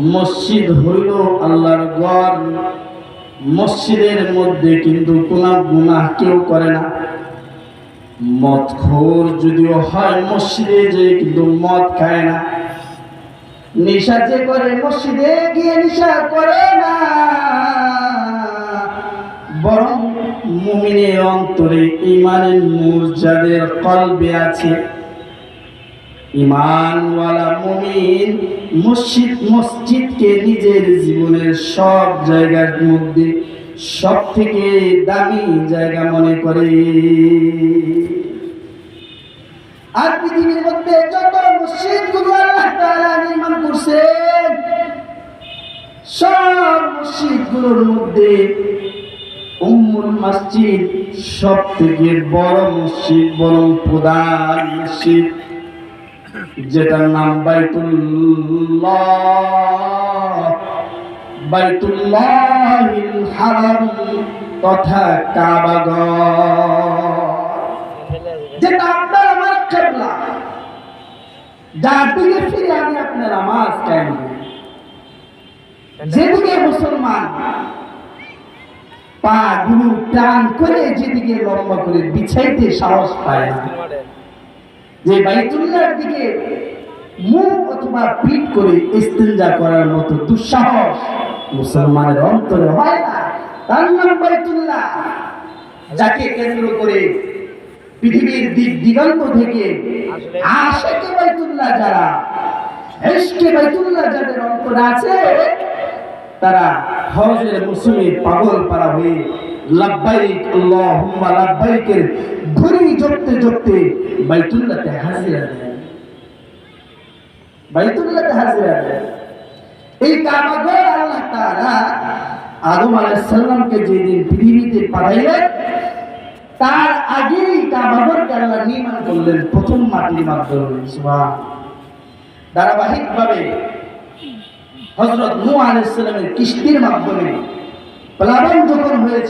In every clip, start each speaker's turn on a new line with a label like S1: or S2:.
S1: মসজিদ হইল আল্লাহর ঘর। মসজিদের মধ্যে কিন্তু কোন গুনাহ কেউ করে না। মদ খোর যদিও হয়, মসজিদে যে কিন্তু মদ খায় না। নেশা যে করে, মসজিদে গিয়ে নেশা করে না। বরং মুমিনের অন্তরে ইমানের নূর যাদের কলবে আছে। নিজের জীবনের সব জায়গার মধ্যে সব থেকে দামি জায়গা মনে করে। আর পৃথিবীর মধ্যে যত মসজিদ নির্মাণ সবগুলোর মধ্যে উম্মুল মসজিদ সব থেকে বড় মসজিদ বরং প্রধান মসজিদ। যেটার নাম বাইতুল্লাহ। বাইতুল্লাহিল হারাম তথা যেটা আপনার আমার কেবলা। যার দিকে ফিরে আমি আপনার নামাজ কায়েম যেদিকে মুসলমান পা গুরু টান করে, যেদিকে লম্বা করে বিছাইতে সাহস পায় যে বাইতুল্লাহর দিকে মুখ অথবা পিঠ করে ইস্তেঞ্জা করার মতো দুঃসাহস মুসলমানের অন্তরে হয় না। তার নাম বাইতুল্লাহ, যাকে কেন্দ্র করে পৃথিবীর দিক দিগন্ত থেকে আশেকে বাইতুল্লাহ যারা এসকে বাইতুল্লাহ যাদের অন্তরে আছে, তারা হজের মৌসুমে পাগল পারা হয়ে লাব্বাইক, আল্লাহুম্মা জপতে জপতে বাইতুল্লাহতে বাইতুল্লাহতে এই আল্লাহ তাআলা আদম আলাইহিস সালামকে যেদিন পৃথিবীতে পাঠাইলেন, তার আগেই আল্লাহ নির্মাণ করলেন, প্রথম মাটির মাধ্যমে। সুবহান ধারাবাহিকভাবে হজরত নূহ আলাইহিস সালামের কিস্তির মাধ্যমে প্লাবন যখন হয়েছিল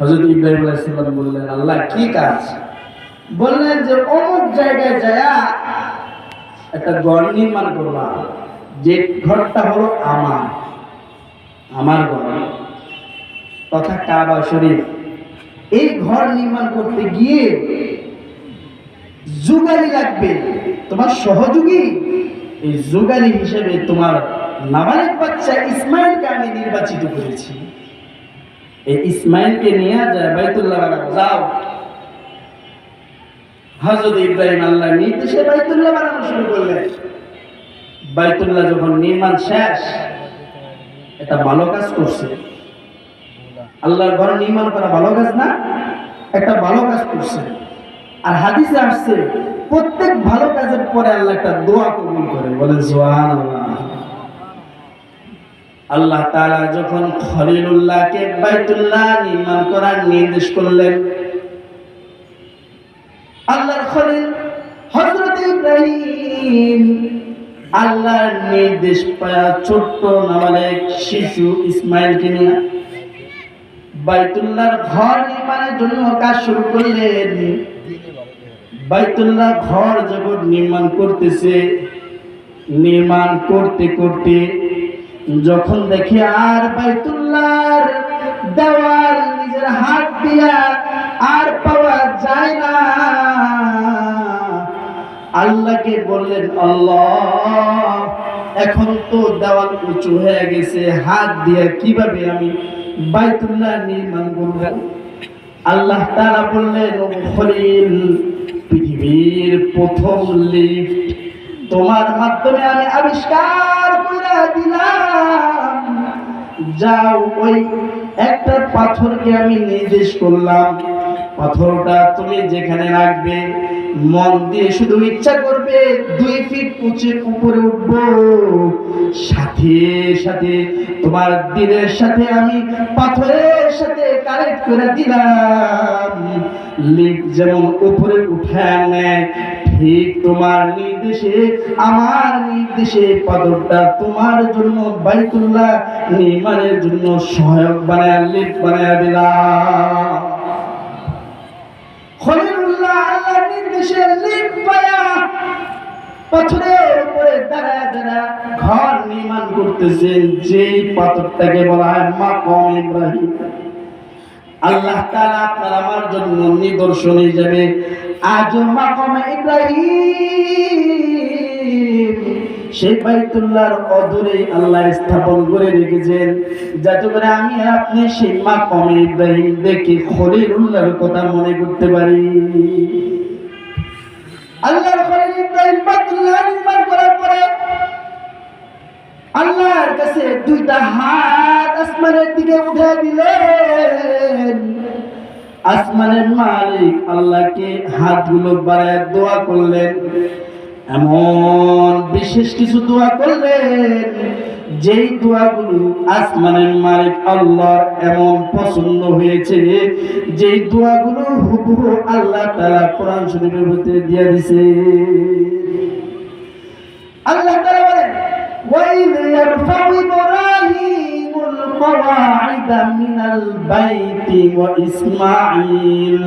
S1: হযরত ইব্রাহিম আলাইহিস সালাম বললেন, আল্লাহ কি কাজ? বললেন যে, অমুক জায়গায় যায়া একটা ঘর নির্মাণ করবা। যে ঘরটা হলো আমার আমার ঘর। তথা কাবা শরীফ। এই ঘর নির্মাণ করতে গিয়ে যুগালি লাগবে। তোমার সহযোগী? এই যুগালি হিসেবে তোমার নাবালিক বাচ্চা ইসমাইলকে আমি নির্বাচিত করেছি। এই ইসমাইলকে নিয়ে যায় বাইতুল্লাহ যাও। হজরত ইব্রাহিম আল্লাহ নির্দেশে বাইতুল্লাহ বানানো শুরু করলেন। বাইতুল্লাহ যখন নির্মাণ শেষ, এটা ভালো কাজ করছে। আল্লাহর ঘর নির্মাণ করা ভালো কাজ না? একটা ভালো কাজ করছে। আর হাদিসে আসছে, প্রত্যেক ভালো কাজের পরে আল্লাহ একটা দোয়া কবুল করে। বলেন সোহান আল্লাহ তাআলা যখন খলিলুল্লাহকে বাইতুল্লাহ নির্মাণ করার নির্দেশ করলেন, আল্লাহর খলিল হযরত ইব্রাহিম আল্লাহর নির্দেশ পায়া ছোট্ট নাবালেক শিশু ইসমাইলকে নিয়ে বাইতুল্লাহর ঘর নির্মাণের জন্য কাজ শুরু করলেন। বাইতুল্লাহ ঘর যখন নির্মাণ করতেছে। নির্মাণ করতে করতে যখন দেখি আর বাইতুল্লাহর দেওয়াল নিজের হাত দিয়া আর পাওয়া যায় না, আল্লাহকে বললেন, আল্লাহ, এখন তো দেওয়াল উঁচু হয়ে গেছে, হাত দিয়ে কীভাবে আমি বাইতুল্লাহ নির্মাণ করব? আল্লাহ তারা বললেন পৃথিবীর প্রথম লিফট তোমার মাধ্যমে আমি আবিষ্কার করে দিলাম। যাও, ওই একটা পাথরকে আমি নির্দেশ করলাম। পাথরটা তুমি যেখানে রাখবে, মন দিয়ে শুধু ইচ্ছা করবে, দুই উঁচে উপরে উঠব। সাথে সাথে তোমার দিলের সাথে আমি পাথরের সাথে কানেক্ট করে দিলাম। লিফট যেমন উপরে উঠে নেয়, ঠিক তোমার নির্দেশে, আমার নির্দেশে পাথরটা তোমার জন্য, বাইতুল্লাহ নির্মাণের জন্য সহায়ক বানায় লিফট বানায় দিলাম। খলিলুল্লাহ আল্লাহর নির্দেশে উপরে ঘর নির্মাণ করতেছেন যেই পাথরটাকে বলা হয় মাকম ইব্রাহিম। আল্লাহ আমার জন্য নিদর্শন হিসেবে আজ মাকম ইব্রাহিম, সেই বাইতুল্লাহর অদূরে আল্লাহ স্থাপন করে রেখেছেন। যাতে করে আমি আর আপনি সেই মাকম ইব্রাহিম দেখে খলিলুল্লাহর কথা মনে করতে পারি। আল্লাহর খলিল ইব্রাহিম বাতুল্লাহ নির্মাণ করার পরে আল্লাহর কাছে দুইটা হাত আসমানের দিকে উঠে দিলেন। আসমানের মালিক আল্লাহকে হাতগুলো বাড়ায় দোয়া করলেন। এমন বিশেষ কিছু দোয়া করবেন যেই দোয়াগুলো আসমানের মালিক আল্লাহর এমন পছন্দ হয়েছে, যেই দোয়াগুলো হুবহু আল্লাহ তারা কোরআন শরীফের ভিতরে দিয়ে দিছে। আল্লাহ তারা বলেন, ওয়াইল ইয়ারফাউ ইব্রাহিমুল কওয়াইদা মিনাল বাইতি ওয়া ইসমাঈল।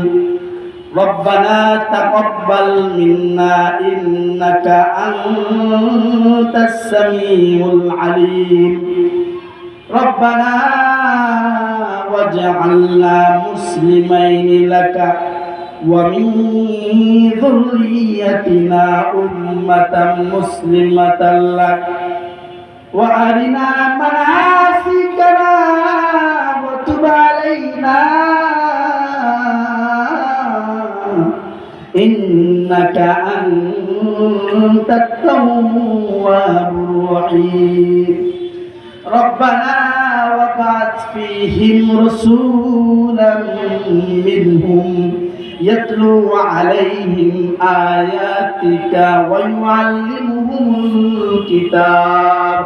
S1: ربنا تقبل منا إنك أنت السميع العليم ربنا واجعلنا مسلمين لك ومن ذريتنا أمة مسلمة لك وأرنا مناسكنا أنت التواب الرحيم ربنا وابعث فيهم رسولا منهم يتلو عليهم آياتك ويعلمهم الكتاب.